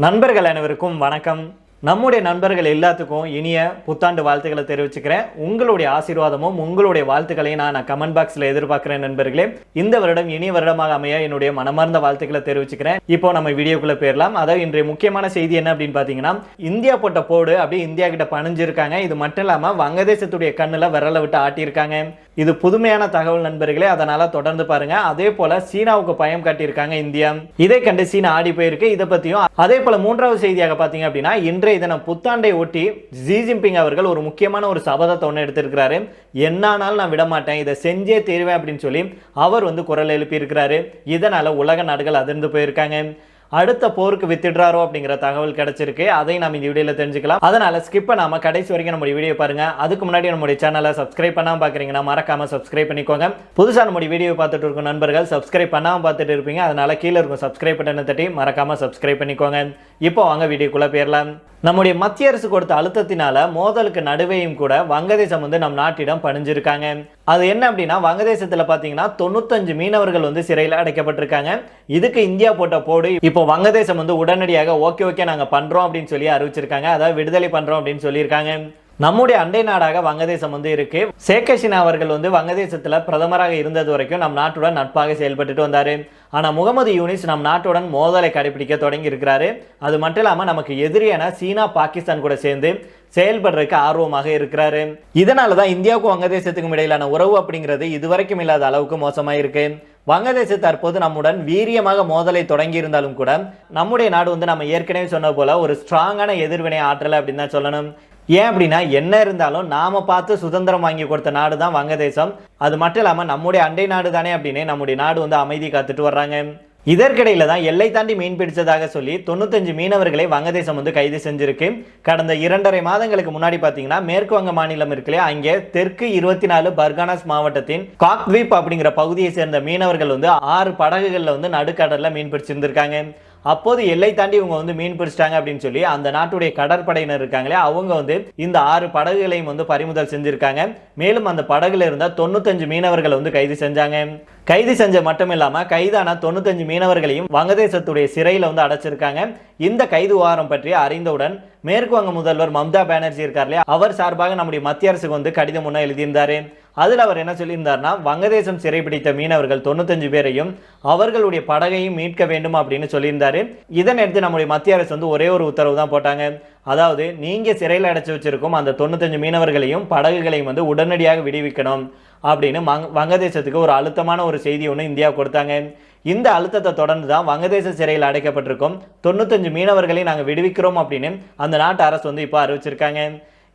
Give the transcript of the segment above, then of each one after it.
நண்பர்கள் அனைவருக்கும் வணக்கம். நம்முடைய நண்பர்கள் எல்லாத்துக்கும் இனிய புத்தாண்டு வாழ்த்துக்களை தெரிவிச்சுக்கிறேன். உங்களுடைய ஆசீர்வாதமும் உங்களுடைய வாழ்த்துக்களையும் நான் கமெண்ட் பாக்ஸில் எதிர்பார்க்குறேன் நண்பர்களே. இந்த வருடம் இனிய வருடமாக அமைய என்னுடைய மனமார்ந்த வாழ்த்துக்களை தெரிவிச்சுக்கிறேன். இப்போ நம்ம வீடியோக்குள்ளே போயிடலாம் அதாவது இன்றைய முக்கியமான செய்தி என்ன அப்படின்னு பார்த்தீங்கன்னா இந்தியா போட்ட போடு அப்படியே இந்தியா கிட்ட பணிஞ்சிருக்காங்க. இது மட்டும் இல்லாமல் வங்கதேசத்துடைய கண்ணில் விரல விட்டு ஆட்டியிருக்காங்க. இது புதுமையான தகவல் நண்பர்களே அதனால தொடர்ந்து பாருங்க. அதே போல சீனாவுக்கு பயம் காட்டியிருக்காங்க இந்தியா. இதை கண்டு சீனா ஆடி போயிருக்கு. இதை பத்தியும் அதே போல மூன்றாவது செய்தியாக பாத்தீங்க அப்படின்னா இன்றைய தினம் புத்தாண்டை ஒட்டி ஜி ஜின்பிங் அவர்கள் ஒரு முக்கியமான ஒரு சபதத்தை ஒன்று எடுத்திருக்கிறாரு. என்னானாலும் நான் விட மாட்டேன். இதை செஞ்சே தீருவேன் அப்படின்னு சொல்லி அவர் வந்து குரல் எழுப்பியிருக்கிறாரு. இதனால் இதனால உலக நாடுகள் அதிர்ந்து போயிருக்காங்க. அடுத்த போருக்கு வித்திடுறாரோ அப்படிங்கிற தகவல் கிடைச்சிருக்கு. அதை நாம் இந்த வீடியோவில் தெரிஞ்சுக்கலாம். அதனால ஸ்கிப் பண்ணாம கடைசி வரைக்கும் நம்முடைய வீடியோ பாருங்க. அதுக்கு முன்னாடி நம்முடைய சேனலை சப்ஸ்கிரைப் பண்ணாமல் பார்க்குறீங்கன்னா மறக்காம சப்ஸ்கிரைப் பண்ணிக்கோங்க. புதுசாக நம்முடைய வீடியோ பார்த்துட்டு இருக்கும் நண்பர்கள் சப்ஸ்கிரைப் பண்ணாமல் பார்த்துட்டு இருப்பீங்க. அதனால கீழே இருக்கும் சப்ஸ்கிரைப் பட்டனை தட்டி மறக்காம சப்ஸ்கிரைப் பண்ணிக்கோங்க. இப்போ வாங்க வீடியோக்குள்ளே போயிடலாம் நம்முடைய மத்திய அரசு கொடுத்த அழுத்தத்தினால மோதலுக்கு நடுவேயும் கூட வங்கதேசம் வந்து நம் நாட்டிடம் பணிஞ்சிருக்காங்க. அது என்ன அப்படின்னா வங்கதேசத்தில் பார்த்தீங்கன்னா தொண்ணூத்தஞ்சு மீனவர்கள் வந்து சிறையில் அடைக்கப்பட்டிருக்காங்க. இதுக்கு இந்தியா போட்ட போடு இப்போ வங்கதேசம் வந்து உடனடியாக ஓகே ஓகே நாங்கள் பண்ணுறோம் அப்படின்னு சொல்லி அறிவிச்சிருக்காங்க. அதாவது விடுதலை பண்ணுறோம் அப்படின்னு சொல்லியிருக்காங்க. நம்முடைய அண்டை நாடாக வங்கதேசம் வந்து இருக்கு. சேகசினா அவர்கள் வந்து வங்கதேசத்துல பிரதமராக இருந்தது வரைக்கும் நம் நாட்டுடன் நட்பாக செயல்பட்டுட்டு வந்தாரு. ஆனா முகமது யூனிஸ் நம் நாட்டுடன் மோதலை கடைபிடிக்க தொடங்கி இருக்கிறாரு. அது மட்டும் இல்லாம நமக்கு எதிரியான சீனா பாகிஸ்தான் கூட சேர்ந்து செயல்படுறதுக்கு ஆர்வமாக இருக்கிறாரு. இதனால தான் இந்தியாவுக்கும் வங்கதேசத்துக்கும் இடையிலான உறவு அப்படிங்கிறது இதுவரைக்கும் இல்லாத அளவுக்கு மோசமாக இருக்கு வங்கதேசம் தற்போது நம்முடன் வீரியமாக மோதலை தொடங்கி இருந்தாலும் கூட நம்முடைய நாடு வந்து நம்ம ஏற்கனவே சொன்ன போல ஒரு ஸ்ட்ராங்கான எதிர்வினை ஆற்றலை அப்படின்னு தான் சொல்லணும். ஏன் அப்படின்னா என்ன இருந்தாலும் நாம் பார்த்து சுதந்திரம் வாங்கி கொடுத்த நாடு தான் வங்கதேசம். அது மட்டும் இல்லாமல் நம்முடைய அண்டை நாடு தானே அப்படின்னு நம்முடைய நாடு வந்து அமைதி காத்துட்டு வர்றாங்க. இதற்கிடையில் தான் எல்லை தாண்டி மீன் பிடிச்சதாக சொல்லி தொண்ணூத்தஞ்சு மீனவர்களை வங்கதேசம் வந்து கைது செஞ்சிருக்கு. கடந்த இரண்டரை மாதங்களுக்கு முன்னாடி பார்த்தீங்கன்னா மேற்கு வங்க மாநிலம் இருக்குல்லையா அங்கே தெற்கு இருபத்தி நாலு பர்கானாஸ் மாவட்டத்தின் காக்வீப் அப்படிங்கிற பகுதியை சேர்ந்த மீனவர்கள் வந்து ஆறு படகுகளில் வந்து நடுக்கடலில் மீன் பிடிச்சிருந்திருக்காங்க. அப்போது எல்லை தாண்டி இவங்க வந்து மீன் பிடிச்சிட்டாங்க அப்படின்னு சொல்லி அந்த நாட்டுடைய கடற்படையினர் இருக்காங்களே அவங்க வந்து இந்த ஆறு படகுகளையும் வந்து பறிமுதல் செஞ்சிருக்காங்க. மேலும் அந்த படகுல இருந்த தொண்ணூத்தஞ்சு மீனவர்களை வந்து கைது செஞ்சாங்க. கைது செஞ்ச மட்டும் இல்லாமல் கைதான தொண்ணூத்தஞ்சு மீனவர்களையும் வங்கதேசத்துடைய சிறையில் வந்து அடைச்சிருக்காங்க. இந்த கைது விவகாரம் பற்றி அறிந்தவுடன் மேற்கு வங்க முதல்வர் மம்தா பானர்ஜி இருக்கார் இல்லையா? அவர் சார்பாக நம்முடைய மத்திய அரசுக்கு வந்து கடிதம் ஒன்று எழுதியிருந்தார். அதில் அவர் என்ன சொல்லியிருந்தார்னா வங்கதேசம் சிறைப்பிடித்த மீனவர்கள் தொண்ணூத்தஞ்சு பேரையும் அவர்களுடைய படகையும் மீட்க வேண்டும் அப்படின்னு சொல்லியிருந்தார். இதனையடுத்து நம்முடைய மத்திய அரசு வந்து ஒரே ஒரு உத்தரவு தான் போட்டாங்க. அதாவது நீங்கள் சிறையில் அடைச்சி வச்சிருக்கும் அந்த தொண்ணூத்தஞ்சு மீனவர்களையும் படகுகளையும் வந்து உடனடியாக விடுவிக்கணும் அப்படின்னு மங் வங்கதேசத்துக்கு ஒரு அழுத்தமான ஒரு செய்தி ஒன்று இந்தியா கொடுத்தாங்க. இந்த அழுத்தத்தை தொடர்ந்து தான் வங்கதேச சிறையில் அடைக்கப்பட்டிருக்கும் தொண்ணூத்தஞ்சு மீனவர்களை நாங்கள் விடுவிக்கிறோம் அப்படின்னு அந்த நாட்டு அரசு வந்து இப்போ அறிவிச்சிருக்காங்க.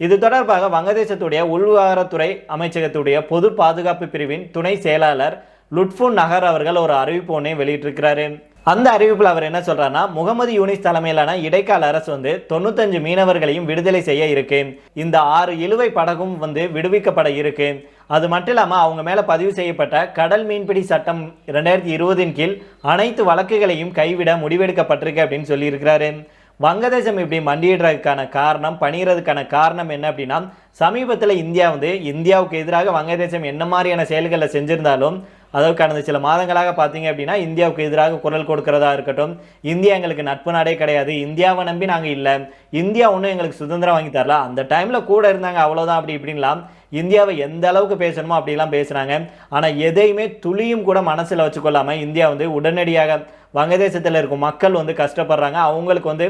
இது தொடர்பாக வங்கதேசத்துடைய உள்வாரத்துறை அமைச்சகத்துடைய பொது பாதுகாப்பு பிரிவின் துணை செயலாளர் லுட்ஃபு நகர் அவர்கள் ஒரு அறிவிப்பு ஒன்றை வெளியிட்டிருக்கிறாரு. அந்த அறிவிப்பில் அவர் என்ன சொல்றாருன்னா முகமது யூனிஸ் தலைமையிலான இடைக்கால அரசு வந்து தொண்ணூத்தஞ்சு மீனவர்களையும் விடுதலை செய்ய இருக்கு. இந்த ஆறு இழுவை படகும் வந்து விடுவிக்கப்பட இருக்கு. அது மட்டும் இல்லாமல் அவங்க மேலே பதிவு செய்யப்பட்ட கடல் மீன்பிடி சட்டம் ரெண்டாயிரத்தி இருபதின் கீழ் அனைத்து வழக்குகளையும் கைவிட முடிவெடுக்கப்பட்டிருக்கு அப்படின்னு சொல்லியிருக்கிறாரு. வங்கதேசம் இப்படி மண்டியிடுறதுக்கான காரணம் பணிகிறதுக்கான காரணம் என்ன அப்படின்னா சமீபத்தில் இந்தியா வந்து இந்தியாவுக்கு எதிராக வங்கதேசம் என்ன மாதிரியான செயல்களை செஞ்சிருந்தாலும் அதாவது கடந்த சில மாதங்களாக பார்த்தீங்க அப்படின்னா இந்தியாவுக்கு எதிராக குரல் கொடுக்கறதா இருக்கட்டும் இந்தியா எங்களுக்கு நட்பு நாடே கிடையாது இந்தியாவை நம்பி நாங்கள் இல்லை இந்தியா ஒன்றும் எங்களுக்கு சுதந்திரம் வாங்கி தரல அந்த டைமில் கூட இருந்தாங்க அவ்வளோதான் அப்படி இப்படின்லாம் இந்தியாவை எந்த அளவுக்கு பேசணுமோ அப்படிலாம் பேசுகிறாங்க ஆனால் எதையுமே துளியும் கூட மனசில் வச்சுக்கொள்ளாமல் இந்தியா வந்து உடனடியாக வங்கதேசத்தில் இருக்கும் மக்கள் வந்து கஷ்டப்படுறாங்க. அவங்களுக்கு வந்து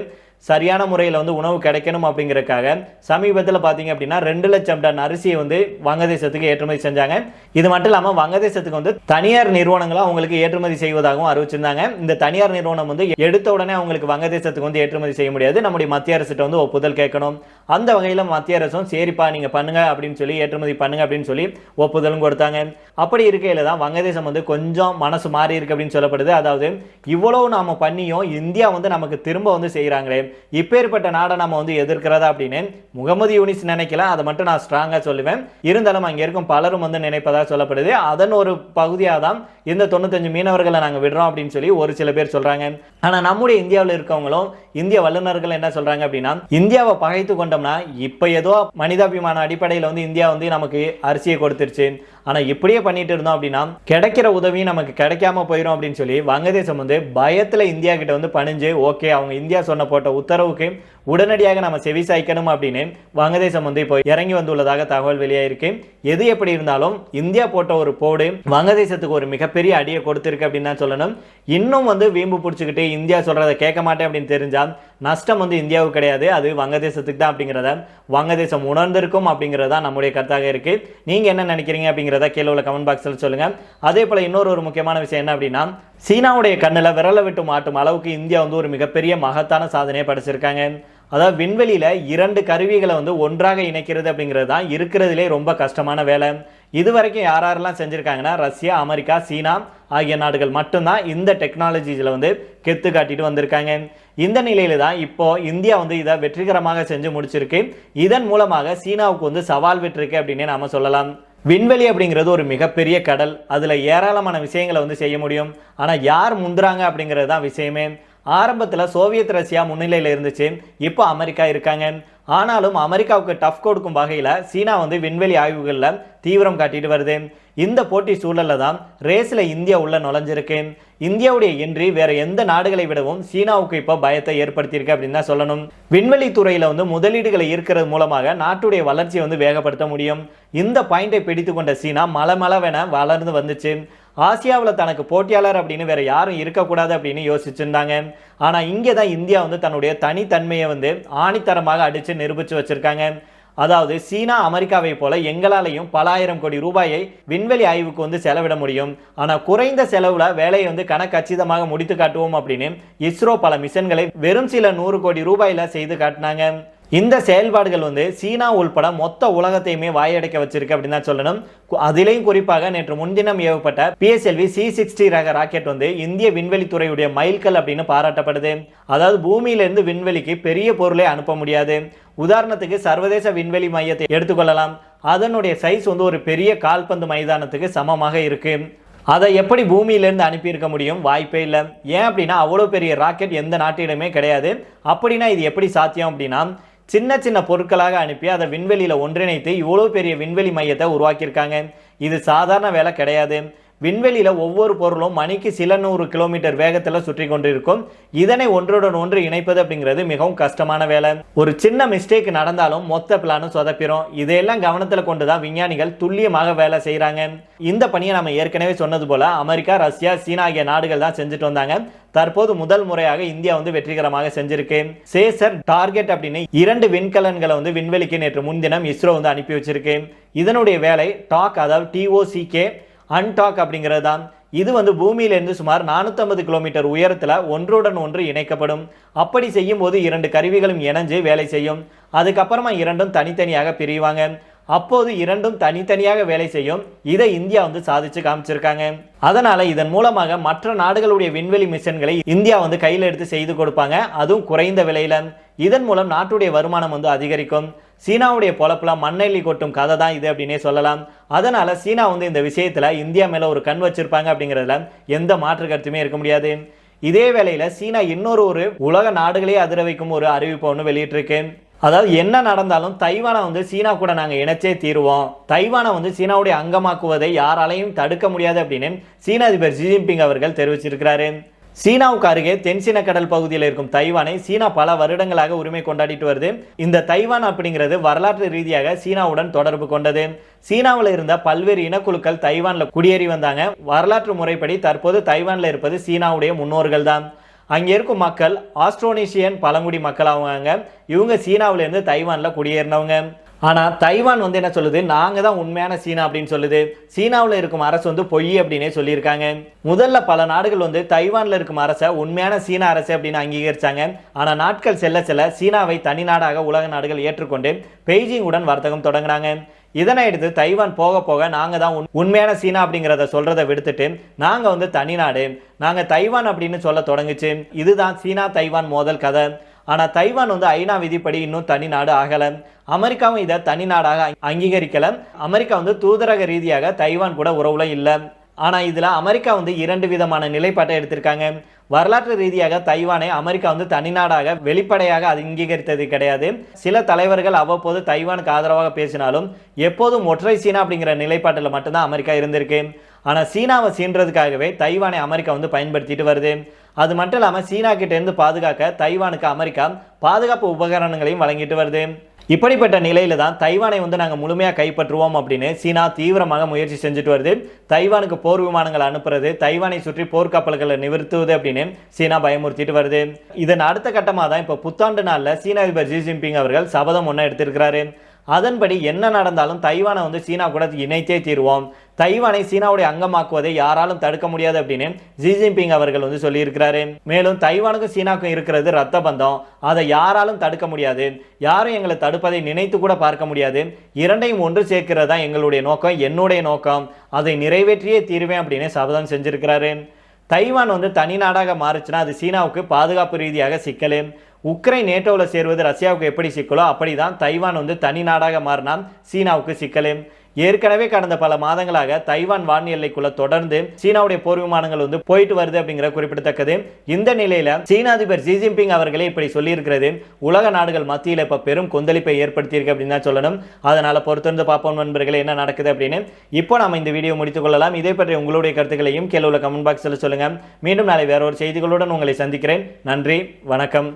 சரியான முறையில் வந்து உணவு கிடைக்கணும் அப்படிங்கிறதுக்காக சமீபத்தில் பார்த்தீங்க அப்படின்னா ரெண்டு லட்சம் டன் அரிசியை வந்து வங்கதேசத்துக்கு ஏற்றுமதி செஞ்சாங்க. இது மட்டும் இல்லாமல் வங்கதேசத்துக்கு வந்து தனியார் நிறுவனங்களும் அவங்களுக்கு ஏற்றுமதி செய்வதாகவும் அறிவிச்சிருந்தாங்க. இந்த தனியார் நிறுவனம் வந்து எடுத்த உடனே அவங்களுக்கு வங்கதேசத்துக்கு வந்து ஏற்றுமதி செய்ய முடியாது. நம்முடைய மத்திய அரசிட்ட வந்து ஒப்புதல் கேட்கணும். அந்த வகையில் மத்திய அரசும் சரிப்பா நீங்கள் பண்ணுங்க அப்படின்னு சொல்லி ஏற்றுமதி பண்ணுங்க அப்படின்னு சொல்லி ஒப்புதலும் கொடுத்தாங்க. அப்படி இருக்கையில் தான் வங்கதேசம் வந்து கொஞ்சம் மனசு மாறி இருக்கு அப்படின்னு சொல்லப்படுது. அதாவது இவ்வளவு நாம் பண்ணியும் இந்தியா வந்து நமக்கு திரும்ப வந்து செய்கிறாங்களே இப்பேற்பட்ட நாடை நம்ம வந்து எதிர்க்கிறதா அப்படின்னு முகமது யூனிஸ் நினைக்கல. அதை மட்டும் நான் ஸ்ட்ராங்காக சொல்லுவேன். இருந்தாலும் அங்கே இருக்கும் பலரும் வந்து நினைப்பதாக சொல்லப்படுது. அதன் ஒரு பகுதியாக தான் இந்த தொண்ணூத்தஞ்சு மீனவர்களை நாங்கள் விடுறோம் அப்படின்னு சொல்லி ஒரு சில பேர் சொல்கிறாங்க ஆனால் நம்முடைய இந்தியாவில் இருக்கவங்களும் இந்திய வல்லுநர்கள் என்ன சொல்கிறாங்க அப்படின்னா இந்தியாவை பகைத்து கொண்டோம்னா இப்போ ஏதோ மனிதாபிமான அடிப்படையில் வந்து இந்தியா வந்து நமக்கு அரிசியை கொடுத்துருச்சு. ஆனால் இப்படியே பண்ணிட்டு இருந்தோம் அப்படின்னா கிடைக்கிற உதவியும் நமக்கு கிடைக்காம போயிடும் அப்படின்னு சொல்லி வங்கதேசம் வந்து பயத்தில் இந்தியா கிட்ட வந்து பணிஞ்சு ஓகே அவங்க இந்தியா சொன்ன போட்ட உத்தரவுக்கு உடனடியாக நம்ம செவி சாய்க்கணும் அப்படின்னு வங்கதேசம் வந்து இப்போ இறங்கி வந்துள்ளதாக தகவல் வெளியாயிருக்கு. எது எப்படி இருந்தாலும் இந்தியா போட்ட ஒரு போடு வங்கதேசத்துக்கு ஒரு மிகப்பெரிய அடியை கொடுத்துருக்கு அப்படின்னு தான் சொல்லணும். இன்னும் வந்து வீம்பு பிடிச்சிக்கிட்டு இந்தியா சொல்கிறத கேட்க மாட்டேன் அப்படின்னு தெரிஞ்சால் நஷ்டம் வந்து இந்தியாவுக்கு கிடையாது அது வங்கதேசத்துக்கு தான் அப்படிங்கிறத வங்கதேசம் உணர்ந்திருக்கும் அப்படிங்கிறது தான் நம்முடைய கருத்தாக இருக்குது நீங்கள் என்ன நினைக்கிறீங்க அப்படிங்கிறத கீழே உள்ள கமெண்ட் பாக்ஸில் சொல்லுங்கள் அதே போல் இன்னொரு ஒரு முக்கியமான விஷயம் என்ன அப்படின்னா சீனாவுடைய கண்ணில் விரலை விட்டு மாட்டும் அளவுக்கு இந்தியா வந்து ஒரு மிகப்பெரிய மகத்தான சாதனையை படைச்சிருக்காங்க. அதாவது விண்வெளியில இரண்டு கருவிகளை வந்து ஒன்றாக இணைக்கிறது அப்படிங்கிறது தான் இருக்கிறதுலே ரொம்ப கஷ்டமான வேலை. இது வரைக்கும் யார் யாரெல்லாம் செஞ்சுருக்காங்கன்னா ரஷ்யா அமெரிக்கா சீனா ஆகிய நாடுகள் மட்டும்தான் இந்த டெக்னாலஜிஸில் வந்து கெத்து காட்டிட்டு வந்திருக்காங்க. இந்த நிலையில தான் இப்போ இந்தியா வந்து இதை வெற்றிகரமாக செஞ்சு முடிச்சிருக்கு. இதன் மூலமாக சீனாவுக்கு வந்து சவால் விட்டுருக்கு அப்படின்னே நாம் சொல்லலாம். விண்வெளி அப்படிங்கிறது ஒரு மிகப்பெரிய கடல். அதில் ஏராளமான விஷயங்களை வந்து செய்ய முடியும். ஆனால் யார் முந்துறாங்க அப்படிங்கிறது தான் விஷயமே. ஆரம்பத்தில் சோவியத் ரஷ்யா முன்னிலையில் இருந்துச்சு. இப்போ அமெரிக்கா இருக்காங்க. ஆனாலும் அமெரிக்காவுக்கு டஃப் கொடுக்கும் வகையில் சீனா வந்து விண்வெளி ஆய்வுகளில் தீவிரம் காட்டிட்டு வருது. இந்த போட்டி சூழலில் தான் ரேஸில் இந்தியா உள்ள நுழைஞ்சிருக்கேன். இந்தியாவுடைய என்ட்ரி வேற எந்த நாடுகளை விடவும் சீனாவுக்கு இப்போ பயத்தை ஏற்படுத்தியிருக்கு அப்படின்னு தான் சொல்லணும். விண்வெளி துறையில் வந்து முதலீடுகளை ஈர்க்கிறது மூலமாக நாட்டுடைய வளர்ச்சியை வந்து வேகப்படுத்த முடியும். இந்த பாயிண்டை பிடித்து கொண்ட சீனா மலமளவென வளர்ந்து வந்துச்சு. ஆசியாவில் தனக்கு போட்டியாளர் அப்படின்னு வேற யாரும் இருக்கக்கூடாது அப்படின்னு யோசிச்சிருந்தாங்க. ஆனால் இங்கே தான் இந்தியா வந்து தன்னுடைய தனித்தன்மையை வந்து ஆணித்தரமாக அடித்து நிரூபித்து வச்சுருக்காங்க. அதாவது சீனா அமெரிக்காவை போல எங்களாலையும் பல ஆயிரம் கோடி ரூபாயை விண்வெளி ஆய்வுக்கு வந்து செலவிட முடியும். ஆனால் குறைந்த செலவில் வேலையை வந்து கணக்கச்சிதமாக முடித்து காட்டுவோம் அப்படின்னு இஸ்ரோ பல மிஷன்களை வெறும் சில நூறு கோடி ரூபாயில் செய்து காட்டினாங்க. இந்த செயல்பாடுகள் வந்து சீனா உள்பட மொத்த உலகத்தையுமே வாயடைக்க வச்சிருக்கு அப்படின்னு தான் சொல்லணும். கு- குறிப்பாக நேற்று முன்தினம் ஏவப்பட்ட பிஎஸ்எல்வி சி சிக்ஸ்டி ரக ராக்கெட் வந்து இந்திய விண்வெளித்துறையுடைய மைல்கல் அப்படின்னு பாராட்டப்படுது. அதாவது பூமியிலிருந்து விண்வெளிக்கு பெரிய பொருளை அனுப்ப முடியாது. உதாரணத்துக்கு சர்வதேச விண்வெளி மையத்தை எடுத்துக்கொள்ளலாம். அதனுடைய சைஸ் வந்து ஒரு பெரிய கால்பந்து மைதானத்துக்கு சமமாக இருக்கு. அதை எப்படி பூமியிலேருந்து அனுப்பியிருக்க முடியும்? வாய்ப்பே இல்லை. ஏன் அப்படின்னா அவ்வளோ பெரிய ராக்கெட் எந்த நாட்டிடமே கிடையாது. அப்படின்னா இது எப்படி சாத்தியம் அப்படின்னா சின்ன சின்ன பொருட்களாக அனுப்பி அதை விண்வெளியில் ஒன்றிணைத்து இவ்வளோ பெரிய விண்வெளி மையத்தை உருவாக்கியிருக்காங்க. இது சாதாரண வேலை கிடையாது. விண்வெளியில் ஒவ்வொரு பொருளும் மணிக்கு சில நூறு கிலோமீட்டர் வேகத்தில் சுற்றி கொண்டிருக்கும். இதனை ஒன்றுடன் ஒன்று இணைப்பது அப்படிங்கிறது மிகவும் கஷ்டமான வேலை. ஒரு சின்ன மிஸ்டேக் நடந்தாலும் மொத்த பிளானும் சொதப்பிரும். இதையெல்லாம் கவனத்தில் கொண்டு தான் விஞ்ஞானிகள் துல்லியமாக வேலை செய்கிறாங்க இந்த பணியை நம்ம ஏற்கனவே சொன்னது போல அமெரிக்கா ரஷ்யா சீனா ஆகிய நாடுகள் தான் செஞ்சுட்டு வந்தாங்க. தற்போது முதல் முறையாக இந்தியா வந்து வெற்றிகரமாக செஞ்சிருக்கு. சேசர் டார்கெட் அப்படின்னு இரண்டு விண்கலன்களை வந்து விண்வெளிக்கு நேற்று முன்தினம் இஸ்ரோ வந்து அனுப்பி வச்சிருக்கு. இதனுடைய வேலை டாக் அதாவது டிஓசிகே அன்டாக் அப்படிங்கிறது தான். இது வந்து பூமியிலிருந்து சுமார் 450 கிலோமீட்டர் உயரத்தில் ஒன்றுடன் ஒன்று இணைக்கப்படும். அப்படி செய்யும் போது இரண்டு கருவிகளும் இணைஞ்சு வேலை செய்யும். அதுக்கப்புறமா இரண்டும் தனித்தனியாக பிரிவாங்க. அப்போது இரண்டும் தனித்தனியாக வேலை செய்யும். இதை இந்தியா வந்து சாதிச்சு காமிச்சிருக்காங்க. அதனால இதன் மூலமாக மற்ற நாடுகளுடைய விண்வெளி மிஷன்களை இந்தியா வந்து கையில் எடுத்து செய்து கொடுப்பாங்க. அதுவும் குறைந்த விலையில. இதன் மூலம் நாட்டுடைய வருமானம் வந்து அதிகரிக்கும். சீனாவுடைய பொழப்புலாம் மண்ணெல்லி கொட்டும் கதை தான் இது அப்படின்னே சொல்லலாம். அதனால சீனா வந்து இந்த விஷயத்துல இந்தியா மேல ஒரு கண் வச்சிருப்பாங்க அப்படிங்கிறதுல எந்த மாற்று கருத்துமே இருக்க முடியாது. இதே வேளையில சீனா இன்னொரு ஒரு உலக நாடுகளே அதிர வைக்கும் ஒரு அறிவிப்பு ஒன்று வெளியிட்டிருக்கு. அதாவது என்ன நடந்தாலும் தைவானை வந்து சீனா கூட நாங்கள் இணைச்சே தீருவோம். தைவானை வந்து சீனாவுடைய அங்கமாக்குவதை யாராலையும் தடுக்க முடியாது அப்படின்னு சீன அதிபர் ஜி ஜின்பிங் அவர்கள் தெரிவிச்சிருக்கிறாரு. சீனாவுக்கு அருகே தென்சீன கடல் பகுதியில் இருக்கும் தைவானை சீனா பல வருடங்களாக உரிமை கொண்டாடிட்டு வருது. இந்த தைவான் அப்படிங்கிறது வரலாற்று ரீதியாக சீனாவுடன் தொடர்பு கொண்டது. சீனாவில் இருந்த பல்வேறு இனக்குழுக்கள் தைவானில் குடியேறி வந்தாங்க. வரலாற்று முறைப்படி தற்போது தைவானில் இருப்பது சீனாவுடைய முன்னோர்கள் தான் அங்கே இருக்கும் மக்கள் ஆஸ்ட்ரோனேஷியன் பழங்குடி மக்கள் ஆவாங்க இவங்க சீனாவிலேருந்து தைவானில் குடியேறினவங்க. ஆனால் தைவான் வந்து என்ன சொல்லுது? நாங்கள் தான் உண்மையான சீனா அப்படின்னு சொல்லுது. சீனாவில் இருக்கும் அரசு வந்து பொய் அப்படின்னே சொல்லியிருக்காங்க. முதல்ல பல நாடுகள் வந்து தைவானில் இருக்கும் அரசை உண்மையான சீனா அரசு அப்படின்னு அங்கீகரித்தாங்க ஆனால் நாட்கள் செல்ல செல்ல சீனாவை தனி நாடாக உலக நாடுகள் ஏற்றுக்கொண்டு பெய்ஜிங் உடன் வர்த்தகம் தொடங்கினாங்க. இதனை எடுத்து தைவான் போக போக நாங்கள் தான் உண்- உண்மையான சீனா அப்படிங்கிறத சொல்கிறத விடுத்துட்டு நாங்கள் வந்து தனிநாடு நாங்கள் தைவான் அப்படின்னு சொல்ல தொடங்குச்சு. இதுதான் சீனா தைவான் மோதல் கதை. ஆனால் தைவான் வந்து ஐநா விதிப்படி இன்னும் தனி நாடு ஆகலை. அமெரிக்காவும் இதை தனி நாடாக அங்கீகரிக்கலை. அமெரிக்கா வந்து தூதரக ரீதியாக தைவான் கூட உறவுல இல்லை. ஆனால் இதில் அமெரிக்கா வந்து இரண்டு விதமான நிலைப்பாட்டை எடுத்திருக்காங்க. வரலாற்று ரீதியாக தைவானை அமெரிக்கா வந்து தனிநாடாக வெளிப்படையாக அங்கீகரித்தது கிடையாது. சில தலைவர்கள் அவ்வப்போது தைவானுக்கு ஆதரவாக பேசினாலும் எப்போதும் ஒற்றை சீனா அப்படிங்கிற நிலைப்பாட்டில் மட்டும்தான் அமெரிக்கா இருந்திருக்கு. ஆனால் சீனாவை சீன்றதுக்காகவே தைவானை அமெரிக்கா வந்து பயன்படுத்திட்டு வருது. அது மட்டும் இல்லாமல் சீனா கிட்டேருந்து பாதுகாக்க தைவானுக்கு அமெரிக்கா பாதுகாப்பு உபகரணங்களையும் வழங்கிட்டு வருது. இப்படிப்பட்ட நிலையில தான் தைவானை வந்து நாங்கள் முழுமையாக கைப்பற்றுவோம் அப்படின்னு சீனா தீவிரமாக முயற்சி செஞ்சுட்டு வருது. தைவானுக்கு போர் விமானங்கள் அனுப்புறது தைவானை சுற்றி போர்க்கப்பல்களை நிவர்த்துவது அப்படின்னு சீனா பயமுறுத்திட்டு வருது. இதன் அடுத்த கட்டமாக தான் இப்போ புத்தாண்டு நாளில் சீன அதிபர் ஜி ஜின்பிங் அவர்கள் சபதம் ஒன்று எடுத்திருக்கிறாரு. அதன்படி என்ன நடந்தாலும் தைவானை வந்து சீனா கூட இணைத்தே தீர்வோம். தைவானை சீனாவுடைய அங்கமாக்குவதை யாராலும் தடுக்க முடியாது அப்படின்னு ஜி ஜின்பிங் அவர்கள் வந்து சொல்லியிருக்கிறாரு. மேலும் தைவானுக்கும் சீனாவுக்கும் இருக்கிறது ரத்த பந்தம். அதை யாராலும் தடுக்க முடியாது. யாரும் எங்களை தடுப்பதை நினைத்து கூட பார்க்க முடியாது. இரண்டையும் ஒன்று சேர்க்கிறது தான் எங்களுடைய நோக்கம் என்னுடைய நோக்கம். அதை நிறைவேற்றியே தீர்வேன் அப்படின்னு சபதம் செஞ்சிருக்கிறாரு. தைவான் வந்து தனி நாடாக மாறுச்சுன்னா அது சீனாவுக்கு பாதுகாப்பு ரீதியாக சிக்கல். உக்ரைன் நேட்டோவில் சேருவது ரஷ்யாவுக்கு எப்படி சிக்கலோ அப்படி தான் தைவான் வந்து தனி நாடாக மாறினா சீனாவுக்கு சிக்கல். ஏற்கனவே கடந்த பல மாதங்களாக தைவான் வான் எல்லைக்குள்ள தொடர்ந்து சீனாவுடைய போர் விமானங்கள் வந்து போயிட்டு வருது அப்படிங்கிற குறிப்பிடத்தக்கது. இந்த நிலையில சீன அதிபர் ஜி ஜின்பிங் அவர்களே இப்படி சொல்லியிருக்கிறது. உலக நாடுகள் மத்தியில் இப்ப பெரும் கொந்தளிப்பை ஏற்படுத்தியிருக்கு அப்படின்னு தான் சொல்லணும். அதனால பொறுத்திருந்து பார்ப்போம் நண்பர்களே என்ன நடக்குது அப்படின்னு. இப்போ நம்ம இந்த வீடியோ முடித்துக் கொள்ளலாம். இதை பற்றி உங்களுடைய கருத்துக்களையும் கீழே உள்ள கமெண்ட் பாக்ஸில் சொல்லுங்க. மீண்டும் நாளை வேற ஒரு செய்திகளுடன் உங்களை சந்திக்கிறேன். நன்றி வணக்கம்.